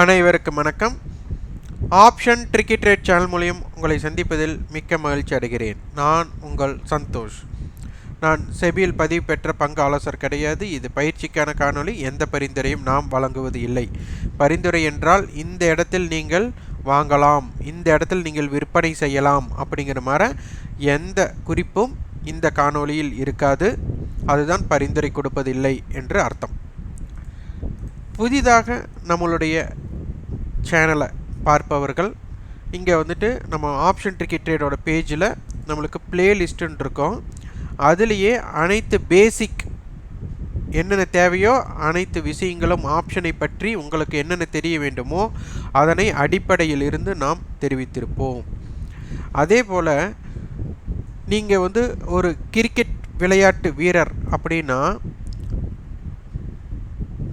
அனைவருக்கும் வணக்கம். Option tricky trade channel மூலியம் உங்களை சந்திப்பதில் மிக்க மகிழ்ச்சி அடைகிறேன். நான் உங்கள் சந்தோஷ். நான் செபியில் பதிவு பெற்ற பங்கு ஆலோசர் கிடையாது. இது பயிற்சிக்கான காணொளி. எந்த பரிந்துரையும் நாம் வழங்குவது இல்லை. பரிந்துரை என்றால் இந்த இடத்தில் நீங்கள் வாங்கலாம் இந்த இடத்தில் நீங்கள் விற்பனை செய்யலாம் அப்படிங்கிற மாதிரி எந்த குறிப்பும் இந்த காணொளியில் இருக்காது. அதுதான் பரிந்துரை கொடுப்பதில்லை என்று அர்த்தம். புதிதாக நம்மளுடைய சேனலை பார்ப்பவர்கள் இங்கே வந்துட்டு நம்ம ஆப்ஷன் டிக்கெட் ட்ரேடோட பேஜில் நம்மளுக்கு பிளேலிஸ்ட்டுன்னு இருக்கோம் அதுலேயே அனைத்து பேசிக் என்னென்ன தேவையோ அனைத்து விஷயங்களும் ஆப்ஷனை பற்றி உங்களுக்கு என்னென்ன தெரிய வேண்டுமோ அதனை அடிப்படையில் இருந்து நாம் தெரிவித்திருப்போம். அதே போல் நீங்கள் வந்து ஒரு கிரிக்கெட் விளையாட்டு வீரர் அப்படின்னா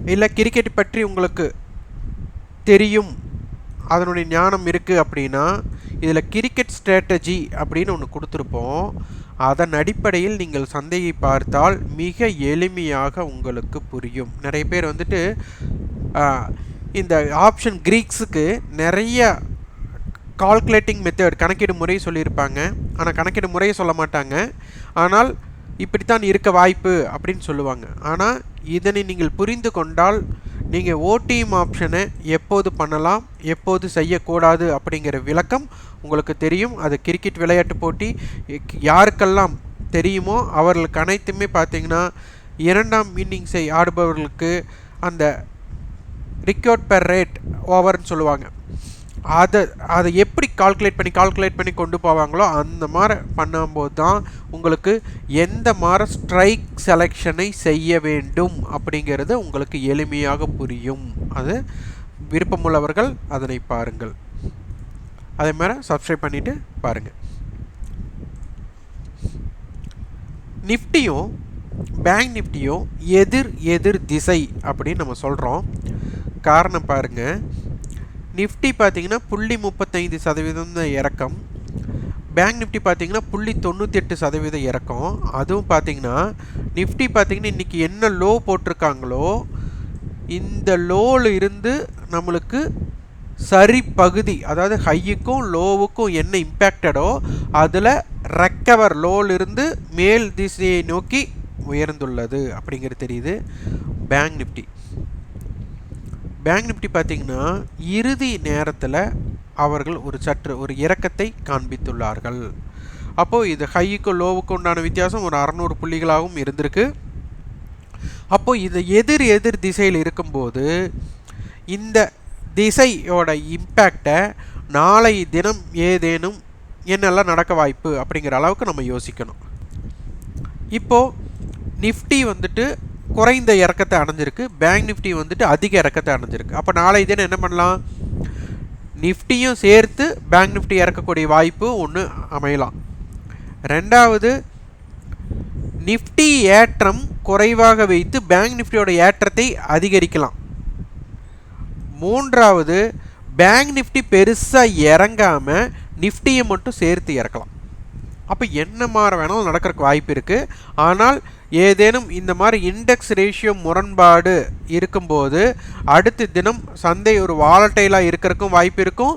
இல்லை கிரிக்கெட் பற்றி உங்களுக்கு தெரியும் அதனுடைய ஞானம் இருக்குது அப்படின்னா இதில் கிரிக்கெட் ஸ்ட்ராட்டஜி அப்படின்னு ஒன்று கொடுத்துருப்போம். அதன் அடிப்படையில் நீங்கள் சந்தையை பார்த்தால் மிக எளிமையாக உங்களுக்கு புரியும். நிறைய பேர் வந்துட்டு இந்த ஆப்ஷன் கிரீக்ஸுக்கு நிறைய கால்குலேட்டிங் மெத்தட் கணக்கீடு முறை சொல்லியிருப்பாங்க. ஆனால் கணக்கீடு முறையை சொல்ல மாட்டாங்க. ஆனால் இப்படித்தான் இருக்க வாய்ப்பு அப்படின்னு சொல்லுவாங்க. ஆனால் இதனை நீங்கள் புரிந்து கொண்டால் நீங்கள் ஓடிஎம் ஆப்ஷனை எப்போது பண்ணலாம் எப்போது செய்யக்கூடாது அப்படிங்கிற விளக்கம் உங்களுக்கு தெரியும். அது கிரிக்கெட் விளையாட்டு போட்டி. யாருக்கெல்லாம் தெரியுமோ அவர்களுக்கு அனைத்துமே பார்த்தீங்கன்னா இரண்டாம் இன்னிங்ஸை ஆடுபவர்களுக்கு அந்த ரிக்வர்ட் பெர் ரேட் ஓவர்னு சொல்லுவாங்க. அதை அதை எப்படி கால்குலேட் பண்ணி கால்குலேட் பண்ணி கொண்டு போவாங்களோ அந்த மாதிரி பண்ணும்போது தான் உங்களுக்கு எந்த மாதிரி ஸ்ட்ரைக் செலெக்ஷனை செய்ய வேண்டும் அப்படிங்கிறது உங்களுக்கு எளிமையாக புரியும். அது விருப்பமுள்ளவர்கள் அதனை பாருங்கள். அதே மாதிரி சப்ஸ்கிரைப் பண்ணிவிட்டு பாருங்கள் நிஃப்டியும் பேங்க் நிஃப்டியும் எதிர் எதிர் திசை அப்படின்னு நம்ம சொல்கிறோம் காரணம் பாருங்கள் நிஃப்டி பார்த்தீங்கன்னா புள்ளி முப்பத்தைந்து சதவீதம் இறக்கம். பேங்க் நிஃப்டி பார்த்தீங்கன்னா புள்ளி தொண்ணூற்றி எட்டு சதவீதம் இறக்கம். அதுவும் பார்த்தீங்கன்னா நிஃப்டி பார்த்தீங்கன்னா இன்றைக்கி என்ன லோ போட்டிருக்காங்களோ இந்த லோவில் இருந்து நம்மளுக்கு சரி பகுதி அதாவது ஹையுக்கும் லோவுக்கும் என்ன இம்பேக்டடோ அதில் ரெக்கவர் லோவிலிருந்து மேல் திசையை நோக்கி உயர்ந்துள்ளது. அப்படிங்கிறது தெரியுது. பேங்க் நிஃப்டி பேங்க் நிஃப்டி பார்த்திங்கன்னா இறுதி நேரத்தில் அவர்கள் ஒரு சற்று ஒரு இறக்கத்தை காண்பித்துள்ளார்கள். அப்போது இது ஹைக்கும் லோவுக்கு உண்டான வித்தியாசம் ஒரு அறநூறு புள்ளிகளாகவும் இருந்திருக்கு. அப்போது இது எதிர் எதிர் திசையில் இருக்கும்போது இந்த திசையோட இம்பேக்டை நாளை தினம் ஏதேனும் என்னெல்லாம் நடக்க வாய்ப்பு அப்படிங்கிற அளவுக்கு நம்ம யோசிக்கணும். இப்போது நிஃப்டி வந்துட்டு குறைந்த இறக்கத்தை அடைஞ்சிருக்கு. பேங்க் நிஃப்டி வந்துட்டு அதிக இறக்கத்தை அடைஞ்சிருக்கு. அப்போ நாளை தினம் என்ன பண்ணலாம்? நிஃப்டியும் சேர்த்து பேங்க் நிஃப்டி இறக்கக்கூடிய வாய்ப்பு ஒன்று அமையலாம். ரெண்டாவது நிஃப்டி ஏற்றம் குறைவாக வைத்து பேங்க் நிஃப்டியோட ஏற்றத்தை அதிகரிக்கலாம். மூன்றாவது பேங்க் நிஃப்டி பெருசாக இறங்காமல் நிஃப்டியை மட்டும் சேர்த்து இறக்கலாம். அப்போ என்ன மாதிரி வேணாலும் நடக்கிறதுக்கு வாய்ப்பு இருக்குது ஆனால் ஏதேனும் இந்த மாதிரி இண்டெக்ஸ் ரேஷியோ முரண்பாடு இருக்கும்போது அடுத்த தினம் சந்தை ஒரு வாலட்டைலாக இருக்கிறதுக்கும் வாய்ப்பு இருக்கும்.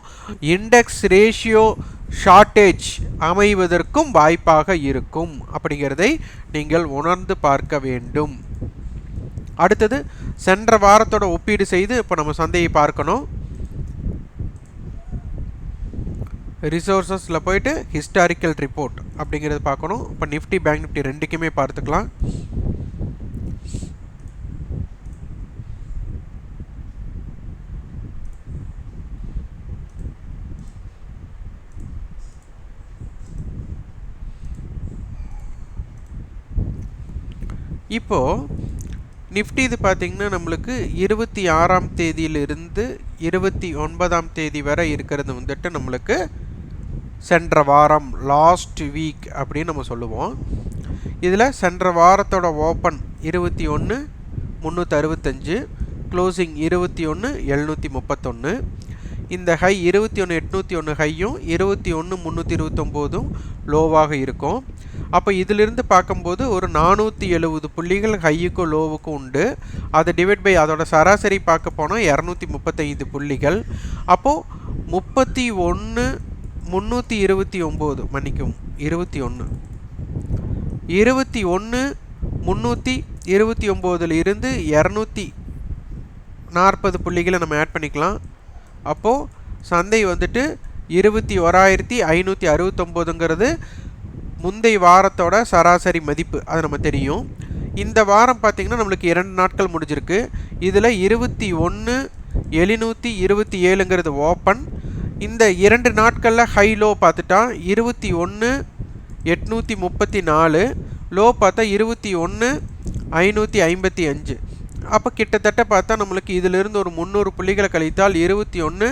இண்டெக்ஸ் ரேஷியோ ஷார்ட்டேஜ் அமைவதற்கும் வாய்ப்பாக இருக்கும். அப்படிங்கிறதை நீங்கள் உணர்ந்து பார்க்க வேண்டும். அடுத்தது சென்ற வாரத்தோட ஒப்பீடு செய்து இப்போ நம்ம சந்தையை பார்க்கணும். ரிசோர்ஸஸில் போயிட்டு ஹிஸ்டாரிக்கல் ரிப்போர்ட் அப்படிங்கிறது பார்க்கணும். இப்போ நிஃப்டி பேங்க் நிஃப்டி ரெண்டுக்குமே பார்த்துக்கலாம். இப்போது நிஃப்டி இது பார்த்திங்கன்னா நம்மளுக்கு இருபத்தி ஆறாம் தேதியிலிருந்து இருபத்தி ஒன்பதாம் தேதி வரை இருக்கிறது வந்துட்டு நம்மளுக்கு சென்ற வாரம் லாஸ்ட் வீக் அப்படின்னு நம்ம சொல்லுவோம். இதில் சென்ற வாரத்தோட ஓப்பன் இருபத்தி ஒன்று முந்நூற்றி அறுபத்தஞ்சு க்ளோசிங் இருபத்தி ஒன்று எழுநூற்றி முப்பத்தொன்று இந்த ஹை இருபத்தி ஒன்று எட்நூற்றி ஒன்று ஹையும் இருபத்தி ஒன்று முந்நூற்றி இருபத்தொம்போதும் லோவாக இருக்கும். அப்போ இதிலிருந்து பார்க்கும்போது ஒரு நானூற்றி எழுபது புள்ளிகள் ஹையுக்கும் லோவுக்கும் உண்டு. அதை டிவைட் பை அதோட சராசரி பார்க்க போனால் இரநூத்தி முப்பத்தைந்து புள்ளிகள். அப்போது முப்பத்தி ஒன்று முந்நூற்றி இருபத்தி ஒம்பது மன்னிக்கும் இருபத்தி ஒன்று. இருபத்தி ஒன்று முந்நூற்றி இருபத்தி ஒம்போதில் இருந்து இரநூத்தி நாற்பது புள்ளிகளை நம்ம ஆட் பண்ணிக்கலாம். அப்போது சந்தை வந்துட்டு இருபத்தி ஓராயிரத்தி ஐநூற்றி அறுபத்தொம்போதுங்கிறது முந்தைய வாரத்தோட சராசரி மதிப்பு அது நம்ம தெரியும். இந்த வாரம் பார்த்திங்கன்னா நம்மளுக்கு இரண்டு நாட்கள் முடிஞ்சிருக்கு. இதில் இருபத்தி ஒன்று எழுநூற்றி இருபத்தி ஏழுங்கிறது ஓப்பன் இந்த இரண்டு நாட்களில் ஹை லோ பார்த்துட்டா இருபத்தி ஒன்று எட்நூற்றி முப்பத்தி நாலு லோ பார்த்தா இருபத்தி ஒன்று ஐநூற்றி ஐம்பத்தி அஞ்சு. அப்போ கிட்டத்தட்ட பார்த்தா நம்மளுக்கு இதிலிருந்து ஒரு முந்நூறு புள்ளிகளை கழித்தால் இருபத்தி ஒன்று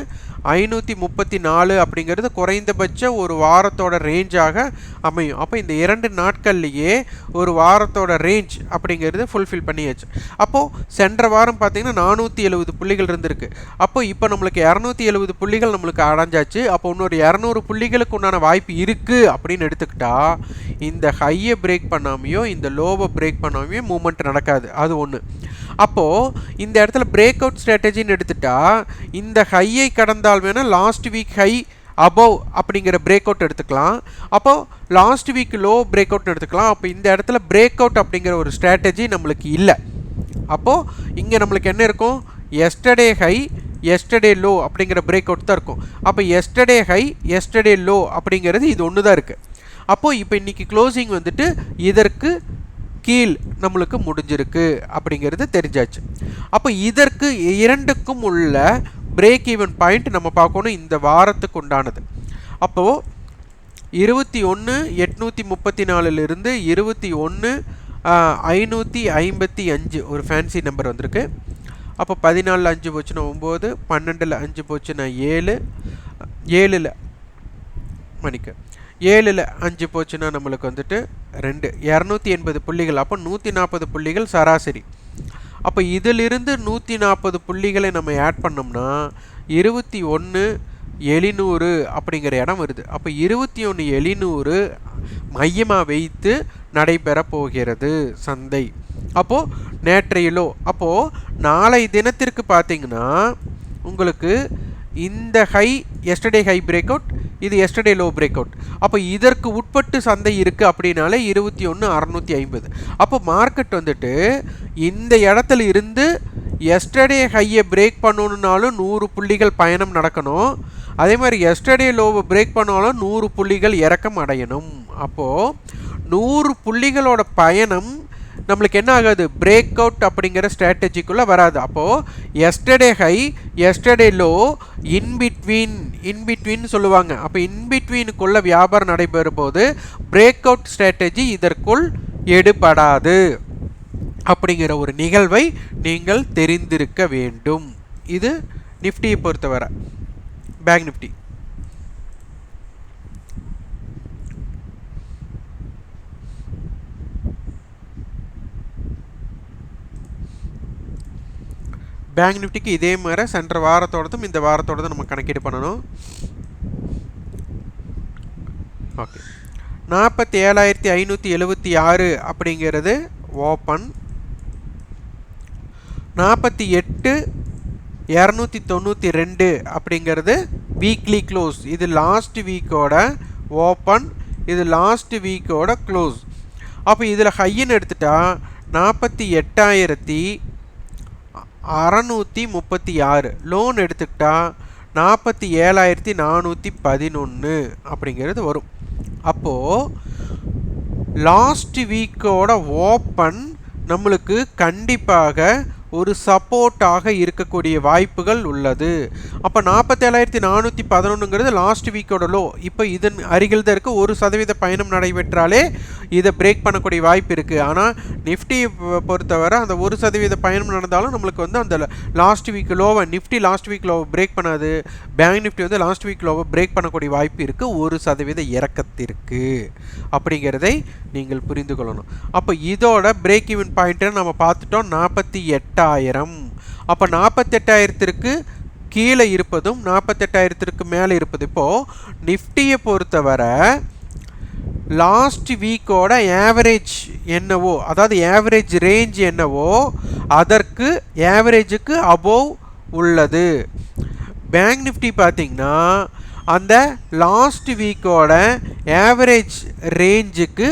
ஐநூற்றி முப்பத்தி நாலு அப்படிங்கிறது குறைந்தபட்ச ஒரு வாரத்தோட ரேஞ்சாக அமையும். அப்போ இந்த இரண்டு நாட்கள்லேயே ஒரு வாரத்தோட ரேஞ்ச் அப்படிங்கிறது ஃபுல்ஃபில் பண்ணியாச்சு. அப்போது சென்ற வாரம் பார்த்திங்கன்னா நானூற்றி எழுபது புள்ளிகள் இருந்திருக்கு. அப்போ இப்போ நம்மளுக்கு இரநூத்தி எழுபது புள்ளிகள் நம்மளுக்கு அடைஞ்சாச்சு. அப்போ இன்னொரு இரநூறு புள்ளிகளுக்கு உண்டான வாய்ப்பு இருக்குது அப்படின்னு எடுத்துக்கிட்டா இந்த ஹையை பிரேக் பண்ணாமையோ இந்த லோவை பிரேக் பண்ணாமையோ மூமெண்ட் நடக்காது. அது ஒன்று அப்போது இந்த இடத்துல பிரேக் அவுட் ஸ்ட்ராட்டஜின்னு எடுத்துட்டா இந்த ஹையை கடந்தால் வேணால் லாஸ்ட் வீக் ஹை அபவ் அப்படிங்கிற பிரேக் அவுட் எடுத்துக்கலாம். அப்போது last week low break out எடுத்துக்கலாம். அப்போ இந்த இடத்துல பிரேக் அவுட் அப்படிங்கிற ஒரு ஸ்ட்ராட்டஜி நம்மளுக்கு இல்லை. அப்போது இங்கே நம்மளுக்கு என்ன இருக்கும்? எஸ்டர்டே ஹை எஸ்டர்டே லோ அப்படிங்கிற பிரேக் அவுட் தான் இருக்கும். அப்போ எஸ்டர்டே ஹை எஸ்டர்டே லோ அப்படிங்கிறது இது ஒன்று தான் இருக்குது அப்போது இப்போ இன்றைக்கி க்ளோசிங் வந்துட்டு இதற்கு கீழ் நம்மளுக்கு முடிஞ்சிருக்கு அப்படிங்கிறது தெரிஞ்சாச்சு. அப்போ இதற்கு இரண்டுக்கும் உள்ள பிரேக் ஈவன் பாயிண்ட் நம்ம பார்க்கணும் இந்த வாரத்துக்கு உண்டானது. அப்போது இருபத்தி ஒன்று எட்நூற்றி முப்பத்தி நாலுலேருந்து இருபத்தி ஒன்று ஐநூற்றி ஐம்பத்தி அஞ்சு ஒரு ஃபேன்சி நம்பர் வந்திருக்கு. அப்போ பதினாலில் அஞ்சு போச்சுன்னா ஒம்பது பன்னெண்டில் அஞ்சு போச்சுன்னா ஏழு ஏழில் மணிக்கு. ஏழில் அஞ்சு போச்சுன்னா நம்மளுக்கு வந்துட்டு ரெண்டு. இரநூத்தி எண்பது புள்ளிகள். அப்போ நூற்றி நாற்பது புள்ளிகள் சராசரி. அப்போ இதிலிருந்து நூற்றி நாற்பது புள்ளிகளை நம்ம ஆட் பண்ணோம்னா இருபத்தி ஒன்று எழுநூறு அப்படிங்கிற இடம் வருது. அப்போ இருபத்தி ஒன்று எழுநூறு மையமாக வைத்து நடைபெற போகிறது சந்தை. அப்போது நேற்றையிலோ அப்போது நாளை தினத்திற்கு பார்த்தீங்கன்னா உங்களுக்கு இந்த high yesterday high break out இது எஸ்டர்டே லோ பிரேக் அவுட் அப்போ இதற்கு உட்பட்டு சந்தை இருக்குது அப்படின்னாலே இருபத்தி ஒன்று அறநூற்றி ஐம்பது. அப்போ மார்க்கெட் வந்துட்டு இந்த இடத்துல இருந்து எஸ்டர்டே ஹையை பிரேக் பண்ணணுன்னாலும் நூறு புள்ளிகள் பயணம் நடக்கணும். அதே மாதிரி எஸ்டர்டே லோவை பிரேக் பண்ணாலும் நூறு புள்ளிகள் இறக்கம் அடையணும். அப்போது நூறு புள்ளிகளோட பயணம் நம்மளுக்கு என்ன ஆகாது? பிரேக் அவுட் அப்படிங்கிற ஸ்ட்ராட்டஜிக்குள்ளே வராது. அப்போது yesterday high yesterday low in between in between சொல்லுவாங்க. அப்போ இன்பிட்வீனுக்குள்ள வியாபாரம் நடைபெறும் போது பிரேக் அவுட் ஸ்ட்ராட்டஜி இதற்குள் எடுபடாது அப்படிங்கிற ஒரு நிகழ்வை நீங்கள் தெரிந்திருக்க வேண்டும். இது நிஃப்டியை பொறுத்தவரை. Bank Nifty. பேங்க் நிஃப்டிக்கு இதே மாதிரி சென்ற வாரத்தோடதும் இந்த வாரத்தோடதும் நம்ம கணக்கீடு பண்ணணும். ஓகே நாற்பத்தி ஏழாயிரத்தி ஐநூற்றி எழுபத்தி ஆறு அப்படிங்கிறது ஓப்பன் நாற்பத்தி எட்டு இரநூத்தி தொண்ணூற்றி ரெண்டு அப்படிங்கிறது வீக்லி க்ளோஸ் இது லாஸ்ட் வீக்கோட ஓப்பன் இது லாஸ்ட் வீக்கோட க்ளோஸ் அப்போ இதில் ஹையின்னு எடுத்துட்டா நாற்பத்தி எட்டாயிரத்தி அறநூற்றி முப்பத்தி ஆறு. லோன் எடுத்துக்கிட்டா நாற்பத்தி ஏழாயிரத்தி நானூற்றி பதினொன்று அப்படிங்கிறது வரும். அப்போது லாஸ்ட் வீக்கோட ஓப்பன் நம்மளுக்கு கண்டிப்பாக ஒரு சப்போர்ட்டாக இருக்கக்கூடிய வாய்ப்புகள் உள்ளது. அப்போ நாற்பத்தேழாயிரத்தி நானூற்றி பதினொன்றுங்கிறது லாஸ்ட் வீக்கோட லோ இப்போ இதன் அருகில் தான் இருக்குது ஒரு சதவீத பயணம் நடைபெற்றாலே இதை பிரேக் பண்ணக்கூடிய வாய்ப்பு இருக்குது ஆனால் நிஃப்டியை பொறுத்தவரை அந்த ஒரு சதவீத பயணம் நடந்தாலும் நம்மளுக்கு வந்து அந்த லாஸ்ட் வீக் லோவை நிஃப்டி லாஸ்ட் வீக் லோவை பிரேக் பண்ணாது. பேங்க் நிஃப்டி வந்து லாஸ்ட் வீக் லோவை பிரேக் பண்ணக்கூடிய வாய்ப்பு இருக்குது ஒரு சதவீத இறக்கத்திற்கு அப்படிங்கிறதை நீங்கள் புரிந்து கொள்ளணும். அப்போ இதோட பிரேக் ஈவன் பாயிண்ட்டை நம்ம பார்த்துட்டோம். நாற்பத்தி நாற்பத்தெட்டாயிரம் அப்போ நாற்பத்தெட்டாயிரத்திற்கு கீழே இருப்பதும் நாற்பத்தெட்டாயிரத்திற்கு மேலே இருப்பது. இப்போது நிஃப்டியை பொறுத்தவரை லாஸ்ட் வீக்கோட ஆவரேஜ் என்னவோ அதாவது ஆவரேஜ் ரேஞ்ச் என்னவோ அதற்கு ஆவரேஜுக்கு அபோவ் உள்ளது. பேங்க் நிஃப்டி பார்த்திங்கன்னா அந்த லாஸ்ட் வீக்கோட ஆவரேஜ் ரேஞ்சுக்கு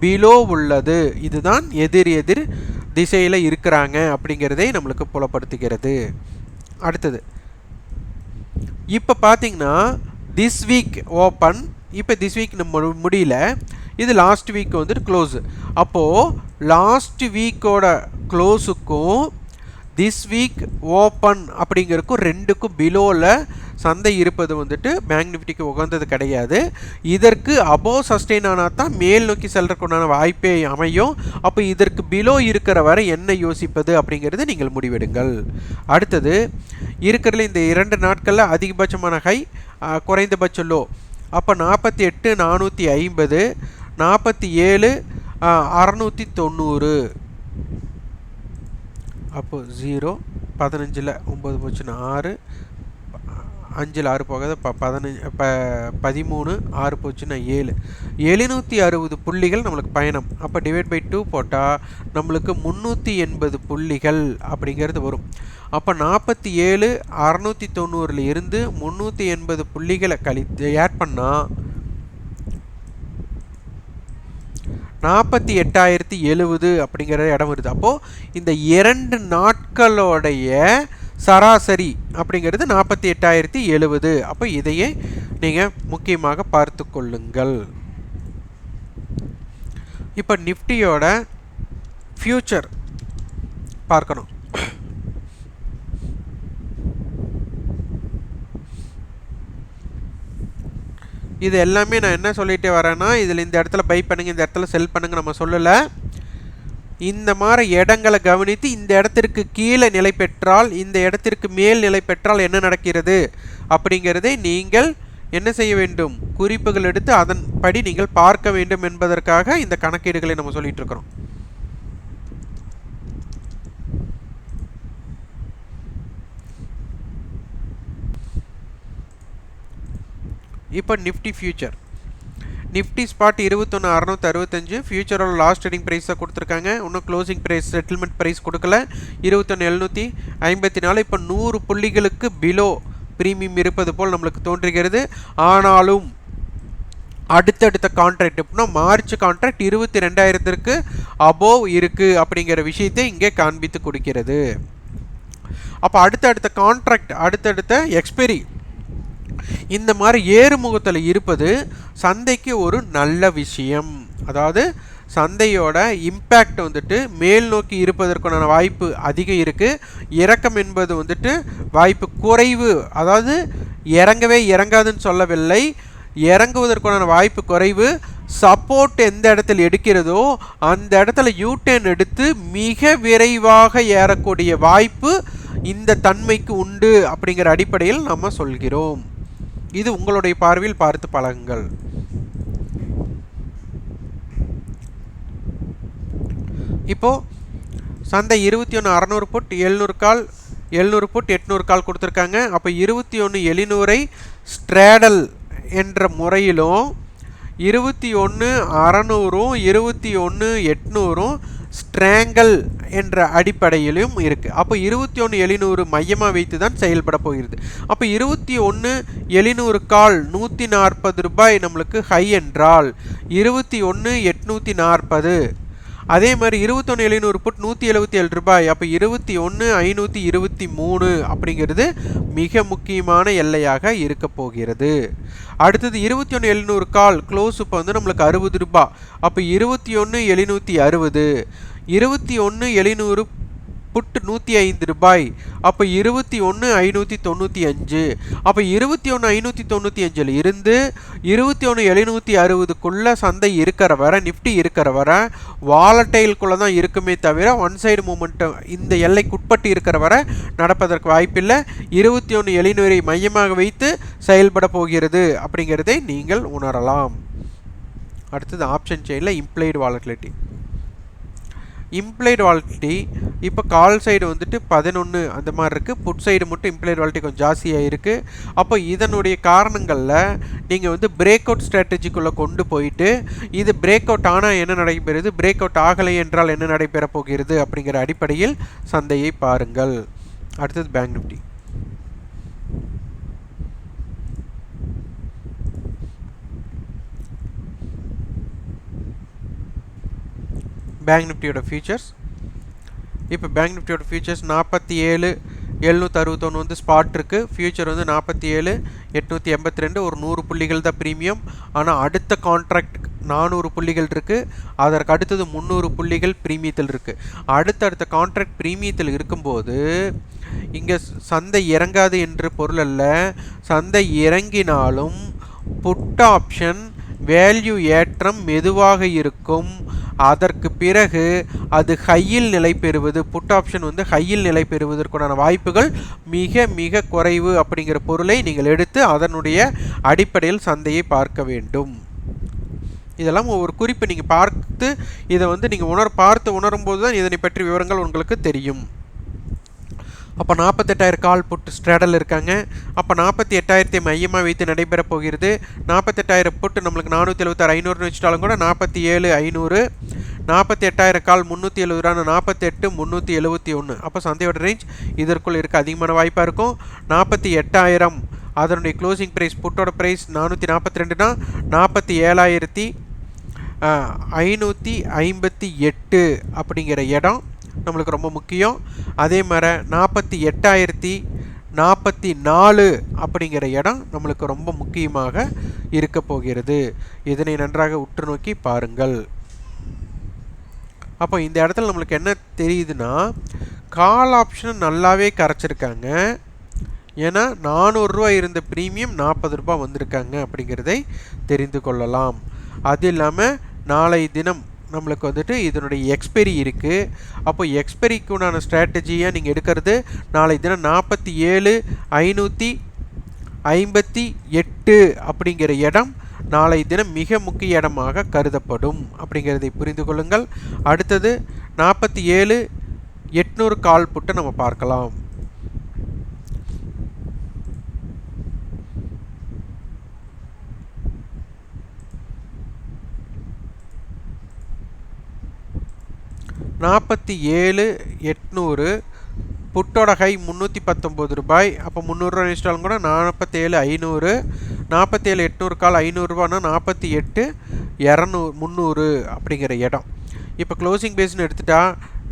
பிலோ உள்ளது. இதுதான் எதிர் எதிர் திசையில் இருக்கிறாங்க அப்படிங்கிறதே நம்மளுக்கு புலப்படுத்துகிறது. அடுத்தது இப்போ பார்த்தீங்கன்னா திஸ் வீக் ஓப்பன் இப்போ திஸ் வீக் நம்ம முடியல. இது லாஸ்ட் வீக் வந்துட்டு க்ளோஸு அப்போது லாஸ்ட் வீக்கோட க்ளோஸுக்கும் திஸ் வீக் ஓப்பன் அப்படிங்கிறக்கும் ரெண்டுக்கும் பிலோவில் சந்தை இருப்பது வந்துட்டு பேங்க் நிஃப்டிக்கு உகந்தது கிடையாது. இதற்கு அபோவ் சஸ்டெயின் ஆனால் தான் மேல் நோக்கி செல்றதுக்குண்டான வாய்ப்பே அமையும். அப்போ இதற்கு பிலோ இருக்கிற வரை என்ன யோசிப்பது அப்படிங்கிறது நீங்கள் முடிவெடுங்கள். அடுத்தது இருக்கிறதுல இந்த இரண்டு நாட்களில் அதிகபட்சமான ஹை குறைந்தபட்ச லோ அப்போ நாற்பத்தி எட்டு நானூற்றி ஐம்பது நாற்பத்தி ஏழு அறநூற்றி தொண்ணூறு. அப்போது ஜீரோ பதினஞ்சில் ஒம்பது போச்சுன்னா ஆறு. அஞ்சில் ஆறு போகாத ப பதினஞ்சு ப பதிமூணு ஆறு போச்சுன்னா ஏழு. எழுநூற்றி அறுபது புள்ளிகள் நம்மளுக்கு பயணம். அப்போ டிவைட் பை டூ போட்டால் நம்மளுக்கு முந்நூற்றி எண்பது புள்ளிகள் அப்படிங்கிறது வரும். அப்போ நாற்பத்தி ஏழு அறநூற்றி தொண்ணூறில் இருந்து முந்நூற்றி எண்பது புள்ளிகளை கழித்து ஆட் பண்ணால் நாற்பத்தி எட்டாயிரத்தி எழுபது அப்படிங்கிற இடம் வருது. அப்போது இந்த இரண்டு நாட்களோடைய சராசரி அப்படிங்கிறது நாற்பத்தி எட்டாயிரத்தி எழுபது. அப்போ இதையே நீங்கள் முக்கியமாக பார்த்து கொள்ளுங்கள். இப்போ நிஃப்டியோட ஃப்யூச்சர் பார்க்கணும். இது எல்லாமே நான் என்ன சொல்லிகிட்டே வரேன்னா இதில் இந்த இடத்துல பை பண்ணுங்கள் இந்த இடத்துல செல் பண்ணுங்க நம்ம சொல்லலை. இந்த மாதிரி இடங்களை கவனித்து இந்த இடத்திற்கு கீழே நிலை பெற்றால் இந்த இடத்திற்கு மேல் நிலை பெற்றால் என்ன நடக்கிறது? அப்படிங்கிறதை நீங்கள் என்ன செய்ய வேண்டும்? குறிப்புகள் எடுத்து அதன்படி நீங்கள் பார்க்க வேண்டும் என்பதற்காக இந்த கணக்கீடுகளை நம்ம சொல்லிட்டு இப்போ நிஃப்டி ஃபியூச்சர் நிஃப்டி ஸ்பாட் இருபத்தொன்று அறநூற்றி அறுபத்தஞ்சு. ஃபியூச்சரோட லாஸ்ட் ட்ரேடிங் ப்ரைஸை கொடுத்துருக்காங்க. இன்னும் க்ளோசிங் ப்ரைஸ் செட்டில்மெண்ட் ப்ரைஸ் கொடுக்கல. இருபத்தொன்று எழுநூற்றி ஐம்பத்தி நாலு இப்போ நூறு புள்ளிகளுக்கு பிலோ ப்ரீமியம் இருப்பது போல் நம்மளுக்கு தோன்றுகிறது. ஆனாலும் அடுத்தடுத்த கான்ட்ராக்ட் எப்படின்னா மார்ச் கான்ட்ராக்ட் இருபத்தி ரெண்டாயிரத்திற்கு அபோவ் இருக்குது அப்படிங்கிற விஷயத்தை இங்கே காண்பித்து கொடுக்கிறது. அப்போ அடுத்தடுத்த கான்ட்ராக்ட் அடுத்தடுத்த எக்ஸ்பெரி இந்த மாதிரி ஏறுமுகத்தில் இருப்பது சந்தைக்கு ஒரு நல்ல விஷயம். அதாவது சந்தையோட இம்பேக்ட் வந்துட்டு மேல் நோக்கி இருப்பதற்கான வாய்ப்பு அதிகம் இருக்குது இறக்கம் என்பது வந்துட்டு வாய்ப்பு குறைவு. அதாவது இறங்கவே இறங்காதுன்னு சொல்லவில்லை. இறங்குவதற்கான வாய்ப்பு குறைவு. சப்போர்ட் எந்த இடத்துல எடுக்கிறதோ அந்த இடத்துல யூடேன் எடுத்து மிக விரைவாக ஏறக்கூடிய வாய்ப்பு இந்த தன்மைக்கு உண்டு அப்படிங்கிற அடிப்படையில் நம்ம சொல்கிறோம். இது உங்களுடைய பார்வையில் பார்த்து பழகுங்கள். இப்போது சந்தை இருபத்தி ஒன்று அறநூறு புட் எழுநூறு கால் எழுநூறு புட் எட்நூறு கால் கொடுத்துருக்காங்க. அப்போ இருபத்தி ஒன்று எழுநூறை ஸ்ட்ரேடல் என்ற முறையிலும் இருபத்தி ஒன்று அறநூறும் இருபத்தி ஒன்று எட்நூறும் ஸ்ட்ராங்கல் என்ற அடிப்படையிலும் இருக்குது அப்போ இருபத்தி ஒன்று எழுநூறு மையமாக வைத்து தான் செயல்பட போகிறது. அப்போ இருபத்தி ஒன்று எழுநூறு கால் நூற்றி நாற்பது ரூபாய் நம்மளுக்கு ஹை என்றால் இருபத்தி ஒன்று எட்நூற்றி நாற்பது அதே மாதிரி இருபத்தொன்று எழுநூறு புட் நூற்றி எழுபத்தி ஏழு ரூபாய். அப்போ இருபத்தி ஒன்று ஐநூற்றி இருபத்தி மூணு அப்படிங்கிறது மிக முக்கியமான எல்லையாக இருக்க போகிறது. அடுத்தது இருபத்தி ஒன்று எழுநூறு கால் க்ளோஸ் இப்போ வந்து நம்மளுக்கு அறுபது ரூபாய். அப்போ இருபத்தி ஒன்று எழுநூற்றி அறுபது இருபத்தி ஒன்று எழுநூறு புட்டு நூற்றி ஐந்து ரூபாய். அப்போ இருபத்தி ஒன்று ஐநூற்றி தொண்ணூற்றி அஞ்சு அப்போ இருபத்தி ஒன்று ஐநூற்றி தொண்ணூற்றி அஞ்சில் இருந்து இருபத்தி ஒன்று எழுநூற்றி அறுபதுக்குள்ளே சந்தை இருக்கிற வர நிஃப்டி இருக்கிற வர வாலட்டைலுக்குள்ளே தான் இருக்குமே தவிர ஒன் சைடு மூமெண்ட்டு இந்த எல்லைக்குட்பட்டு இருக்கிற வர நடப்பதற்கு வாய்ப்பில்லை. இருபத்தி ஒன்று எழுநூறை மையமாக வைத்து செயல்பட போகிறது அப்படிங்கிறதை நீங்கள் உணரலாம். அடுத்தது ஆப்ஷன் செயினில் இம்ப்ளைடு வாலட்டிலிட்டி இம்ப்ளைடு வால்ட்டி இப்போ கால் சைடு வந்துட்டு பதினொன்று அந்த மாதிரி இருக்குது புட் சைடு மட்டும் இம்ப்ளைடு வால்ட்டி கொஞ்சம் ஜாஸ்தியாக இருக்குது அப்போ இதனுடைய காரணங்களில் நீங்கள் வந்து பிரேக் அவுட் ஸ்ட்ராட்டஜிக்குள்ளே கொண்டு போயிட்டு இது பிரேக் அவுட் ஆனால் என்ன நடைபெறுது? பிரேக் அவுட் ஆகலை என்றால் என்ன நடைபெறப் போகிறது அப்படிங்கிற அடிப்படையில் சந்தையை பாருங்கள். அடுத்தது பேங்க் நிஃப்டி பேங்க் நிஃப்டியோட ஃபியூச்சர்ஸ் இப்போ பேங்க் நிஃப்டியோட ஃபீச்சர்ஸ் நாற்பத்தி ஏழு எழுநூற்றி அறுபத்தொன்று வந்து ஸ்பாட் இருக்குது ஃபியூச்சர் வந்து நாற்பத்தி ஏழு எட்நூற்றி எண்பத்தி ரெண்டு ஒரு நூறு புள்ளிகள் தான் ப்ரீமியம் ஆனால் அடுத்த கான்ட்ராக்ட் நானூறு புள்ளிகள் இருக்குது அதற்கு அடுத்தது முந்நூறு புள்ளிகள் ப்ரீமியத்தில் இருக்குது அடுத்தடுத்த கான்ட்ராக்ட் ப்ரீமியத்தில் இருக்கும்போது இங்கே சந்தை இறங்காது என்று பொருள் அல்ல. சந்தை இறங்கினாலும் புட் ஆப்ஷன் வேல்யூ ஏற்றம் மெதுவாக இருக்கும். அதற்கு பிறகு அது ஹையில் நிலை பெறுவது புட் ஆப்ஷன் வந்து ஹையில் நிலை பெறுவதற்குண்டான வாய்ப்புகள் மிக மிக குறைவு அப்படிங்கிற பொருளை நீங்கள் எடுத்து அதனுடைய அடிப்படையில் சந்தையை பார்க்க வேண்டும். இதெல்லாம் ஒரு குறிப்பு. நீங்கள் பார்த்து இதை வந்து நீங்கள் உணர் பார்த்து உணரும்போது தான் இதனை பற்றி விவரங்கள் உங்களுக்கு தெரியும். அப்போ நாற்பத்தெட்டாயிரம் கால் புட்டு ஸ்ட்ராடல் இருக்காங்க. அப்போ நாற்பத்தி எட்டாயிரத்தை மையமாக வைத்து நடைபெற போகிறது. நாற்பத்தெட்டாயிரம் புட்டு நம்மளுக்கு நானூற்றி எழுபத்தாறு ஐநூறுனு வச்சுட்டாலும் கூட நாற்பத்தி ஏழு ஐநூறு. நாற்பத்தி எட்டாயிரம் கால் முந்நூற்றி எழுபது ரூபா நாற்பத்தெட்டு முந்நூற்றி எழுபத்தி ஒன்று அப்போ சந்தையோட ரேஞ்ச் இதற்குள் இருக்க அதிகமான வாய்ப்பாக இருக்கும். நாற்பத்தி எட்டாயிரம் அதனுடைய க்ளோசிங் ப்ரைஸ் புட்டோட ப்ரைஸ் நானூற்றி நாற்பத்தி ரெண்டுனா நாற்பத்தி ஏழாயிரத்தி ஐநூற்றி ஐம்பத்தி எட்டு அப்படிங்கிற இடம். நம்மளுக்கு ரொம்ப முக்கியம். அதே மாதிரி நாற்பத்தி எட்டாயிரத்தி நாற்பத்தி நாலு அப்படிங்கிற இடம் நம்மளுக்கு ரொம்ப முக்கியமாக இருக்க போகிறது. இதனை நன்றாக உற்று நோக்கி பாருங்கள். அப்போ இந்த இடத்துல நம்மளுக்கு என்ன தெரியுதுன்னா கால் ஆப்ஷன் நல்லாவே கரைச்சிருக்காங்க. ஏன்னா நானூறுரூவா இருந்த ப்ரீமியம் நாற்பது ரூபாய் வந்திருக்காங்க அப்படிங்கிறதை தெரிந்து கொள்ளலாம். அது இல்லாமல் நாளை தினம் நம்மளுக்கு வந்துட்டு இதனுடைய எக்ஸ்பெரி இருக்குது அப்போ எக்ஸ்பெரிக்கு உண்டான ஸ்ட்ராட்டஜியாக நீங்கள் எடுக்கிறது நாளை தினம் நாற்பத்தி ஏழு ஐநூற்றி ஐம்பத்தி எட்டு அப்படிங்கிற இடம் நாளை தினம் மிக முக்கிய இடமாக கருதப்படும் அப்படிங்கிறதை புரிந்து கொள்ளுங்கள். அடுத்தது நாற்பத்தி ஏழு எட்நூறு கால் புட்டை நம்ம பார்க்கலாம். நாற்பத்தி ஏழு எட்நூறு புட்டோட ஹை முந்நூற்றி பத்தொம்போது ரூபாய். அப்போ முந்நூறுரூவா இன்ஸ்டாலும் கூட நாற்பத்தேழு ஐநூறு நாற்பத்தேழு எட்நூறு கால் ஐநூறுரூவானா நாற்பத்தி எட்டு இரநூறு முந்நூறு அப்படிங்கிற இடம். இப்போ க்ளோசிங் பேஸ்னு எடுத்துட்டா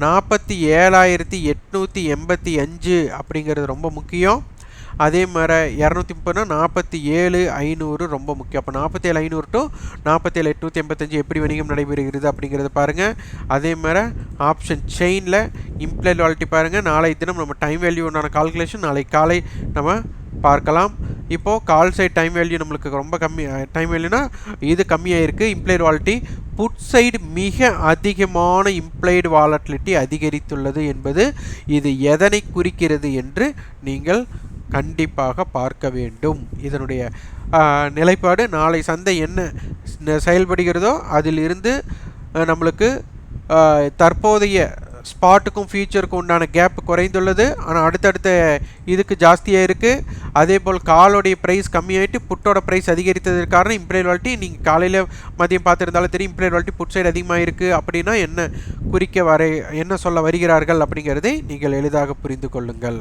நாற்பத்தி ஏழாயிரத்தி எட்நூற்றி எண்பத்தி அஞ்சு அப்படிங்கிறது ரொம்ப முக்கியம். அதே மாதிரி இரநூத்தி முப்பதுனா நாற்பத்தி ஏழு ஐநூறு ரொம்ப முக்கியம். அப்போ நாற்பத்தி ஏழு ஐநூறு டு நாற்பத்தி ஏழு எட்நூற்றி எண்பத்தஞ்சு எப்படி வணிகம் நடைபெறுகிறது அப்படிங்கிறத பாருங்கள் அதே மாதிரி ஆப்ஷன் செயினில் இம்ப்ளாய் வாலிட்டி பாருங்கள் நாளை தினம் நம்ம டைம் வேல்யூ உண்டான கால்குலேஷன் நாளை காலை நம்ம பார்க்கலாம். இப்போது கால் சைட் டைம் வேல்யூ நம்மளுக்கு ரொம்ப கம்மி டைம் வேல்யூனா இது கம்மியாக இருக்குது இம்ப்ளைட் வாலிட்டி புட் சைடு மிக அதிகமான இம்ப்ளைடு வாலட்டிலிட்டி அதிகரித்துள்ளது என்பது இது எதனை குறிக்கிறது என்று நீங்கள் கண்டிப்பாக பார்க்க வேண்டும். இதனுடைய நிலைப்பாடு நாளை சந்தை என்ன செயல்படுகிறதோ அதிலிருந்து நம்மளுக்கு தற்போதைய ஸ்பாட்டுக்கும் ஃபியூச்சருக்கும் உண்டான கேப் குறைந்துள்ளது. ஆனால் அடுத்தடுத்த இதுக்கு ஜாஸ்தியாக இருக்குது அதே போல் காலோடைய ப்ரைஸ் கம்மியாயிட்டு புட்டோட ப்ரைஸ் அதிகரித்ததற்கு காரணம் இம்ப்ளைட் வாலிட்டி நீங்கள் காலையில் மதியம் பார்த்துருந்தாலும் தெரியும் இம்ப்ளைட் வாலிட்டி புட் சைடு அதிகமாக இருக்குது அப்படின்னா என்ன குறிக்க வரை என்ன சொல்ல வருகிறார்கள் அப்படிங்கிறதை நீங்கள் எளிதாக புரிந்து கொள்ளுங்கள்.